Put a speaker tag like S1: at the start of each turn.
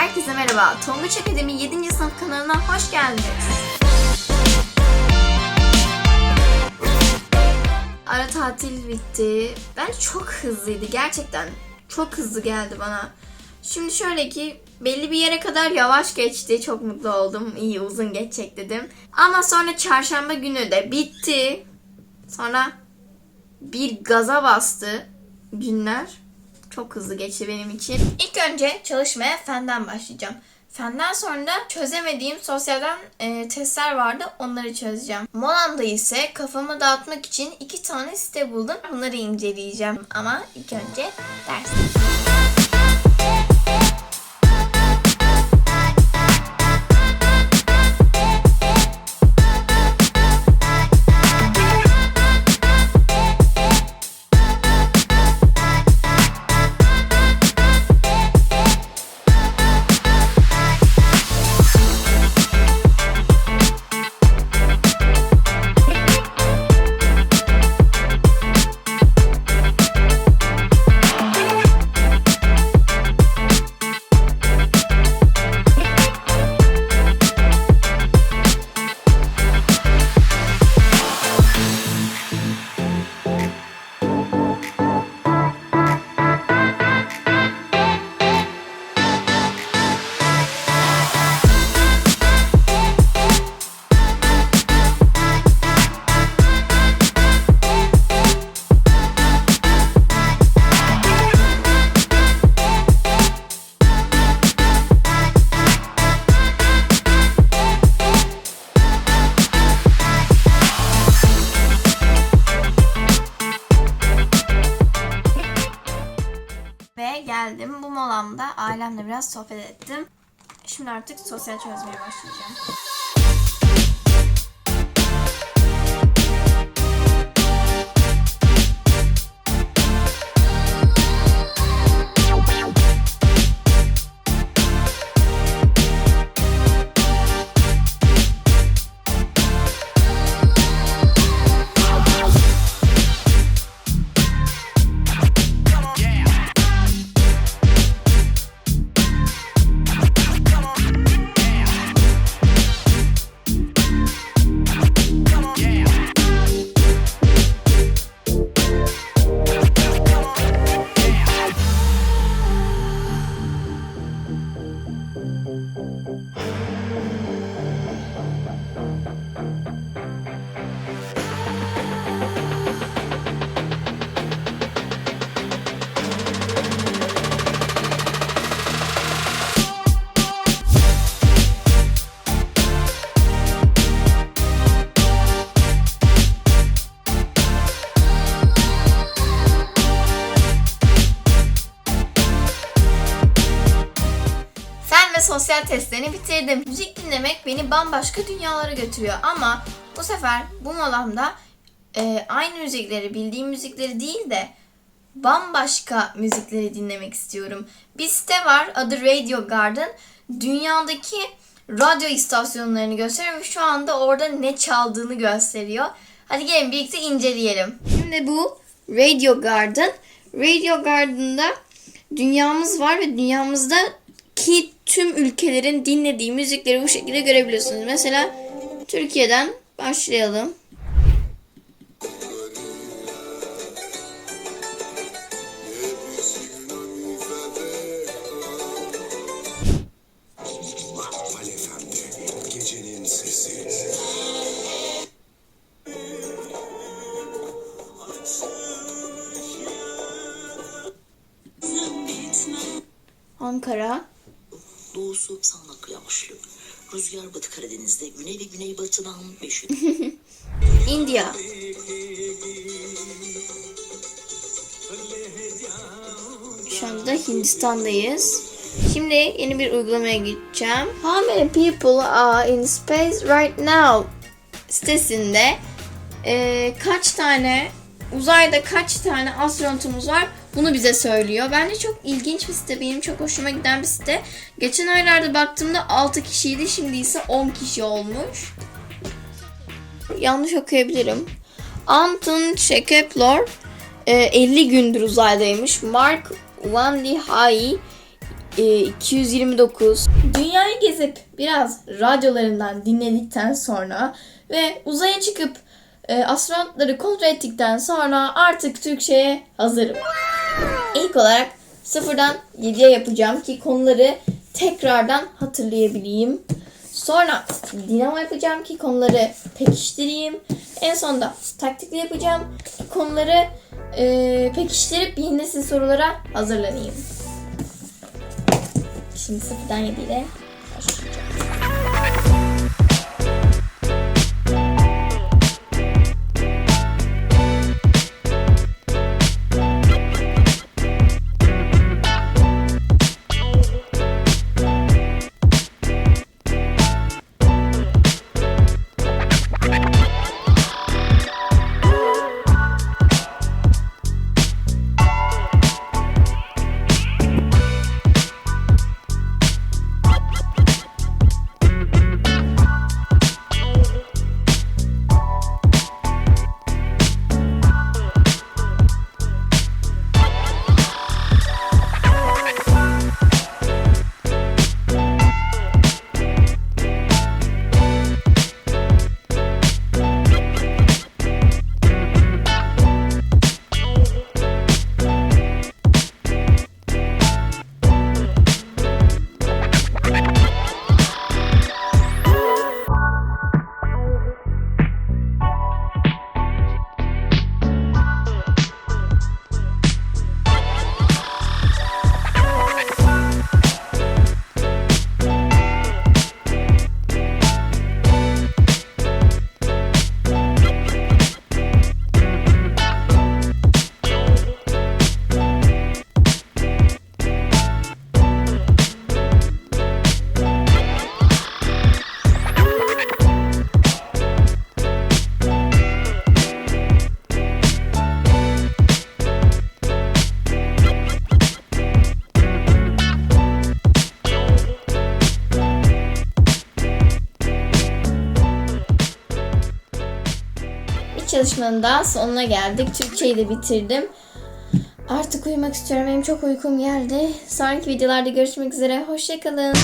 S1: Herkese merhaba. Tonguç Akademi 7. sınıf kanalına hoş geldiniz. Ara tatil bitti. Ben çok hızlıydı gerçekten. Çok hızlı geldi bana. Şimdi şöyle ki belli bir yere kadar yavaş geçti. Çok mutlu oldum. İyi uzun geçecek dedim. Ama sonra çarşamba günü de bitti. Sonra bir gaza bastı günler. Çok hızlı geçti benim için. İlk önce çalışmaya fenden başlayacağım. Fenden sonra da çözemediğim sosyalden e, testler vardı. Onları çözeceğim. Molamda ise kafamı dağıtmak için iki tane site buldum. Bunları inceleyeceğim. Ama ilk önce ders. Geldim. Bu molamda ailemle biraz sohbet ettim. Şimdi artık sosyal çözmeye başlayacağım. Sosyal testlerini bitirdim. Müzik dinlemek beni bambaşka dünyalara götürüyor ama bu sefer bu molamda e, aynı müzikleri, bildiğim müzikleri değil de bambaşka müzikleri dinlemek istiyorum. Bir site var adı Radio Garden. Dünyadaki radyo istasyonlarını gösteriyor ve şu anda orada ne çaldığını gösteriyor. Hadi gelin birlikte inceleyelim. Şimdi bu Radio Garden. Radio Garden'da dünyamız var ve dünyamızda ki tüm ülkelerin dinlediği müzikleri bu şekilde görebiliyorsunuz. Mesela Türkiye'den başlayalım. Ankara.
S2: Doğusu sağanak yağışlı. Rüzgar Batı Karadeniz'de güney ve güneybatıdan meşhur.
S1: India. Şu anda Hindistan'dayız. Şimdi yeni bir uygulamaya gideceğim. How many people are in space right now? Sitesinde eee, kaç tane uzayda kaç tane astronotumuz var bunu bize söylüyor. Bence çok ilginç bir site. Benim çok hoşuma giden bir site. Geçen aylarda baktığımda 6 kişiydi. Şimdi ise 10 kişi olmuş yanlış okuyabilirim. Anton Kepler e, 50 gündür uzaydaymış. Mark Van e, 229. Dünyayı gezip biraz radyolarından dinledikten sonra ve uzaya çıkıp e, astronotları kontrol ettikten sonra artık Türkçe'ye hazırım. İlk olarak sıfırdan 7'ye yapacağım ki konuları tekrardan hatırlayabileyim. Sonra dinamo yapacağım ki konuları pekiştireyim. En sonunda taktikli yapacağım ki konuları e, pekiştirip nesil sorulara hazırlanayım. Şimdi sıfırdan 7 ile çalışmanın daha sonuna geldik. Türkçeyi de bitirdim. Artık uyumak istiyorum. Benim çok uykum geldi. Sonraki videolarda görüşmek üzere. Hoşçakalın.